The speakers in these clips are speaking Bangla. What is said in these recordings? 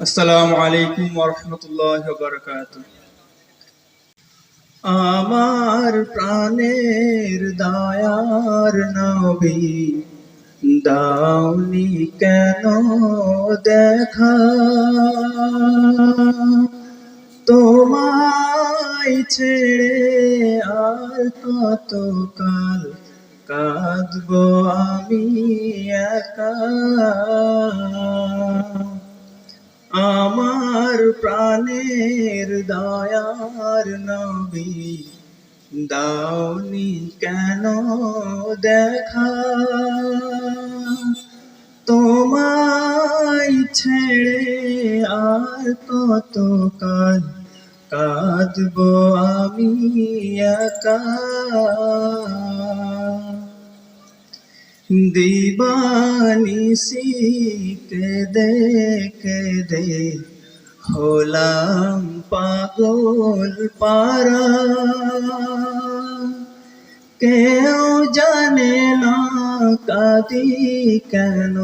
আসসালামু আলাইকুম ওরহমতুল্লাহ বারকাত আমার প্রাণের দায়ার নবী, দাওনি কেন দেখা? তোমায় ছেড়ে আর কতকাল কাঁদব আমি একা? প্রাণের দয়ার নবী। দাওনি কেন দেখা? তোমায় ছেড়ে আর কত কাল কাঁদব আমি একা? দিবানিসি কেদে কেদে হলাম পাগল পারা কেউ জানে না কাদি কেন,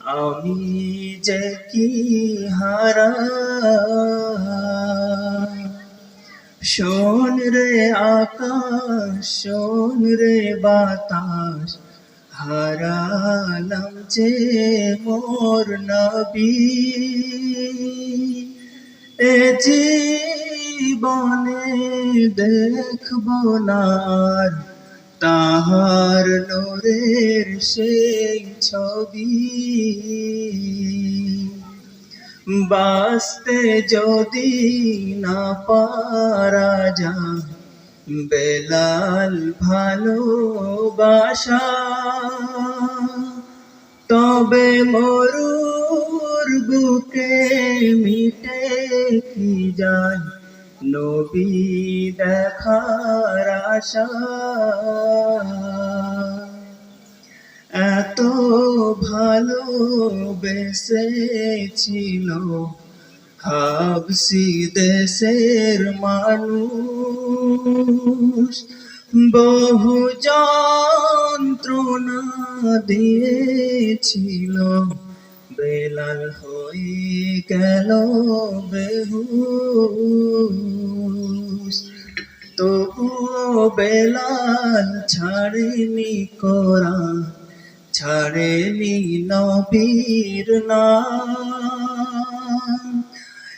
আমি যে কি হারা। শোন রে আকাশ, শোন রে বাতাস হারালাম যে মোর নবী। এ জীবনে দেখব না তাহার নোরের সেই ছবি। বাঁচতে যদি না পারা যায় বেলাল ভালোবাসা। তবে মরুর বুকে মিটে কি যায়? নবী দেখার আশা। এত ভালো বেসেছিল হাবসি দেশের মানুষ বহু যন্ত্রণা দিয়েছিল বেলাল হয়ে গেল বেহুশ তবুও বেলাল ছাড়েনি কোরআন ছাড়েনি নবীর নাম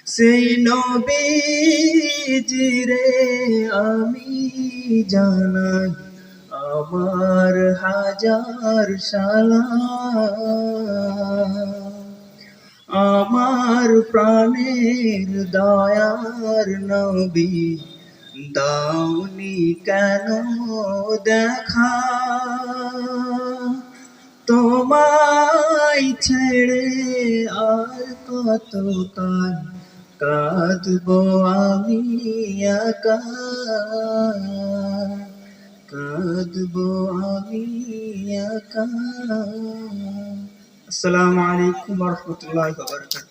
সেই নবীজিরে আমি জানাই আমার হাজার সালাম আমার প্রাণের দয়ার নবী দাউনি কেন দেখা? তোমায় ছেড়ে আর কত কাল কাঁদব আমি একা। কাঁদব আমি একা। আসসালামু আলাইকুম রহমতুল্লাহ বারকাত